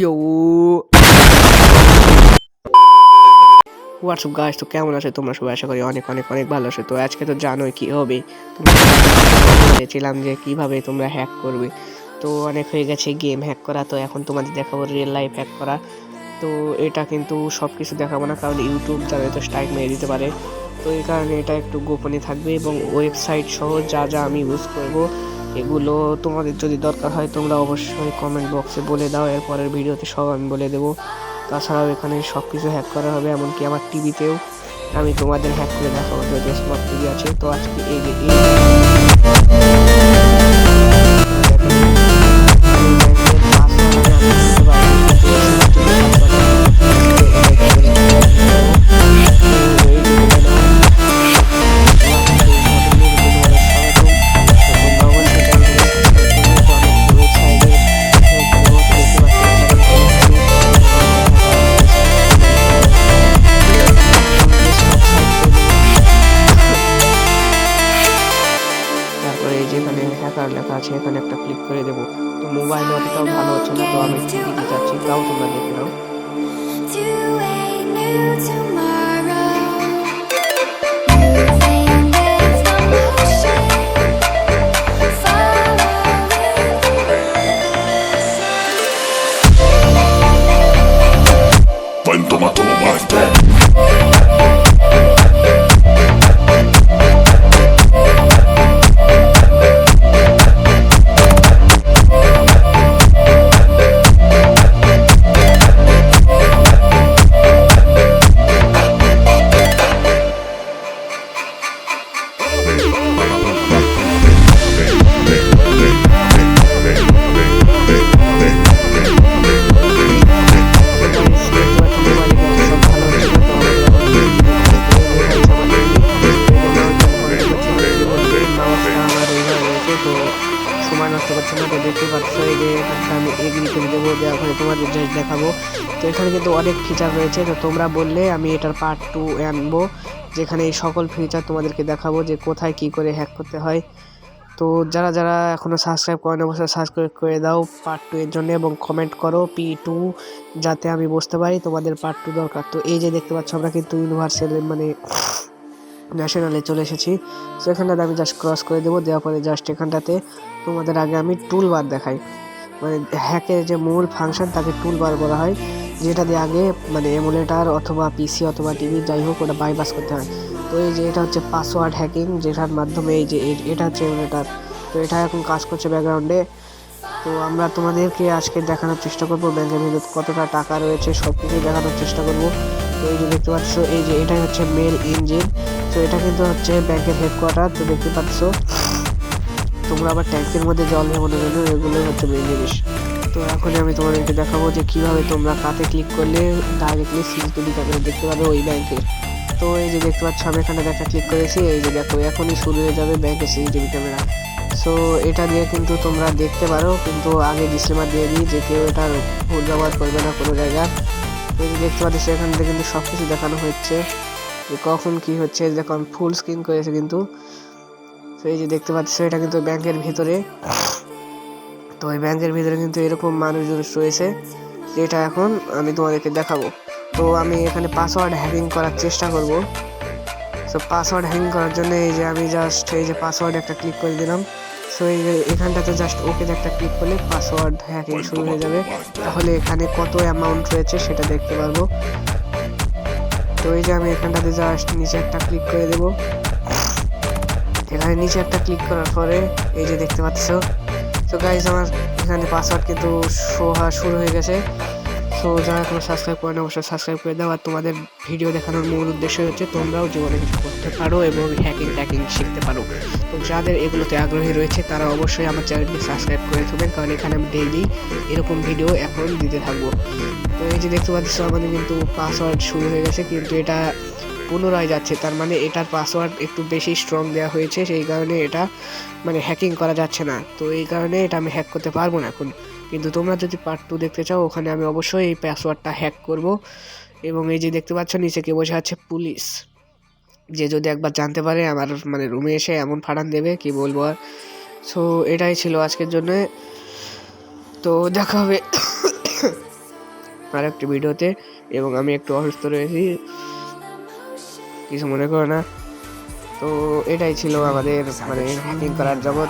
ইয়ো WhatsApp গাছ তো কেমন আছে? তোমরা সবাই আশা করি অনেক অনেক অনেক ভালো আছো। তো আজকে তো জানোই কি হবে। বলেছিলাম যে কীভাবে তোমরা হ্যাক করবে। তো অনেক হয়ে গেছে গেম হ্যাক করা। তো এখন তোমাদের দেখাবো রিয়েল লাইফ হ্যাক করা। তো এটা কিন্তু সব কিছু দেখাবো না। কারণ ইউটিউব যারা তো স্ট্রাইক মেরে দিতে পারে। তো এই কারণে এটা একটু গোপনে থাকবে এবং ওয়েবসাইট সহ যা যা আমি ইউজ করব এগুলো তোমাদের যদি দরকার হয়, তোমরা অবশ্যই কমেন্ট বক্সে বলে দাও। এরপরের ভিডিওতে সব আমি বলে দেবো। তাছাড়াও এখানে সব কিছু হ্যাক করা হবে, এমনকি আমার টিভিতেও আমি তোমাদের হ্যাক করে দেখাবো যদি স্মার্ট টিভি আছে। তো আজকে এই যেখানে হ্যাকার লেখা আছে এখানে একটা ক্লিক করে দেবো। তো মোবাইল অতটাও ভালো হচ্ছে না তো আমি দিতে চাচ্ছি। তাও তোমরা দেখে নাও। To a new tomorrow. সময় নষ্ট করছে না, তো দেখতে পাচ্ছ এই যে আমি এগ্রি করে দেবো দেওয়ার পরে তোমাদের জাস্ট দেখাবো। তো এখানে কিন্তু অনেক ফিচার রয়েছে, তো তোমরা বললে আমি এটার পার্ট টু আনব, যেখানে এই সকল ফিচার তোমাদেরকে দেখাবো যে কোথায় কি করে হ্যাক করতে হয়। তো যারা যারা এখনও সাবস্ক্রাইব করেন, অবশ্যই সাবস্ক্রাইব করে দাও পার্ট টু এর জন্য এবং কমেন্ট করো পি টু যাতে আমি বুঝতে পারি তোমাদের পার্ট টু দরকার। তো এই যে দেখতে পাচ্ছ, আমরা কিন্তু ইউনিভার্সাল মানে ন্যাশনালে চলে এসেছি। তো এখানটাতে আমি জাস্ট ক্রস করে দেবো, দেওয়ার পরে জাস্ট এখানটাতে তোমাদের আগে আমি টুল বার দেখাই। মানে হ্যাকের যে মূল ফাংশন তাকে টুল বার বলা হয়, যেটা দিয়ে আগে মানে এমুলেটার অথবা পিসি অথবা টিভি যাই হোক, ওটা বাইপাস করতে হয়। তো এই যে এটা হচ্ছে পাসওয়ার্ড হ্যাকিং যেটার মাধ্যমে এই যে এটা হচ্ছে এমুলেটার তো এটা এখন কাজ করছে ব্যাকগ্রাউন্ডে তো আমরা তোমাদেরকে আজকে দেখানোর চেষ্টা করব, ব্যাংকের ভিতরে কতটা টাকা রয়েছে সব কিছু দেখানোর চেষ্টা করব। তো এই যে দেখতে পাচ্ছ, এই যে এটাই হচ্ছে মেল ইঞ্জিন তো এটা কিন্তু হচ্ছে ব্যাংকের হেডকোয়ার্টার তো দেখতে পাচ্ছ। তোমরা আবার ট্যাঙ্কের মধ্যে জল মনে গেলে এগুলো হচ্ছে মেন জিনিস। তো এখন আমি তোমাদেরকে দেখাবো যে কীভাবে তোমরা কাতে ক্লিক করলে ডাইরেক্টলি সিসিটিভি ক্যামেরা দেখতে পাবে ওই ব্যাংকের তো এই যে দেখতে পাচ্ছ, আমি এখানে দেখা ক্লিক করেছি। এই যে দেখো, এখনই শুরু হয়ে যাবে ব্যাংকের সিসিটিভি ক্যামেরা সো এটা দিয়ে কিন্তু তোমরা দেখতে পারো, কিন্তু আগে ডিসক্লেমার দিয়ে দিই যে কেউ এটা ভুল ব্যবহার করবে না কোনো জায়গায়। তো এই যে দেখতে পাচ্ছি, এখান থেকে কিন্তু সব কিছু দেখানো হচ্ছে। যে কখন কি হচ্ছে দেখো আমি ফুল স্ক্রিন করেছে কিন্তু। তো এই যে দেখতে পাচ্ছি, এটা কিন্তু ব্যাংকের ভিতরে। তো এই ব্যাংকের ভিতরে কিন্তু এরকম মানুষজন রয়েছে, যেটা এখন আমি তোমাদেরকে দেখাবো। তো আমি এখানে পাসওয়ার্ড হ্যাকিং করার চেষ্টা করব। তো পাসওয়ার্ড হ্যাকিং করার জন্য এই যে আমি জাস্ট এই যে পাসওয়ার্ড একটা ক্লিক করে দিলাম। সো এই যে এখানটাতে জাস্ট ওকে একটা ক্লিক করলে পাসওয়ার্ড হ্যাকিং শুরু হয়ে যাবে। তাহলে এখানে কত অ্যামাউন্ট রয়েছে সেটা দেখতে পারব। তো এই যে আমি এখানটাতে জাস্ট নিচে একটা ক্লিক করে দেবো। এখানে নিচে একটা ক্লিক করার পরে এই যে দেখতে পাচ্ছ। তো গাইজ আমার এখানে পাসওয়ার্ড কিন্তু শো হওয়া শুরু হয়ে গেছে। সো যারা এখনও সাবস্ক্রাইব করে করেন, অবশ্যই সাবস্ক্রাইব করে দাও। আর তোমাদের ভিডিও দেখানোর মূল উদ্দেশ্য হচ্ছে তোমরাও জীবনে কিছু করতে পারো এবং হ্যাকিং ট্যাকিং শিখতে পারো। তো যাদের এগুলোতে আগ্রহী রয়েছে, তারা অবশ্যই আমার চ্যানেলটি সাবস্ক্রাইব করে থাকবেন কারণ এখানে আমি ডেইলি এরকম ভিডিও এখন দিতে থাকব। তো এই যে দেখতে পাচ্ছ, আমাদের কিন্তু পাসওয়ার্ড শুরু হয়ে গেছে, কিন্তু এটা পুনরায় যাচ্ছে। তার মানে এটার পাসওয়ার্ড একটু বেশি স্ট্রং দেওয়া হয়েছে, সেই কারণে এটা মানে হ্যাকিং করা যাচ্ছে না। তো এই কারণে এটা আমি হ্যাক করতে পারব না এখন। কিন্তু তোমরা যদি পার্ট টু দেখতে চাও, ওখানে আমি অবশ্যই এই পাসওয়ার্ডটা হ্যাক করব। এবং এই যে দেখতে পাচ্ছ, নিচে কে বসে আছে পুলিশ যে যদি একবার জানতে পারে, আমার মানে রুমে এসে এমন ফাড়ান দেবে, কি বলব আর। সো এটাই ছিল আজকের জন্য। তো দেখা হবে আর একটি ভিডিওতে। এবং আমি একটু অসুস্থ রয়েছি। কিছু মনে করো না। তো এটাই ছিল আমাদের মানে হ্যাকিং করার জগৎ।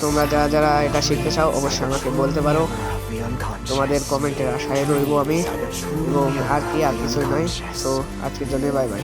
তোমরা যারা যারা এটা শিখতে চাও, অবশ্যই আমাকে বলতে পারো। তোমাদের কমেন্টের আশায় রইব আমি। এবং আর কি, আর কিছুই নয়। তো আজকের জন্য বাই বাই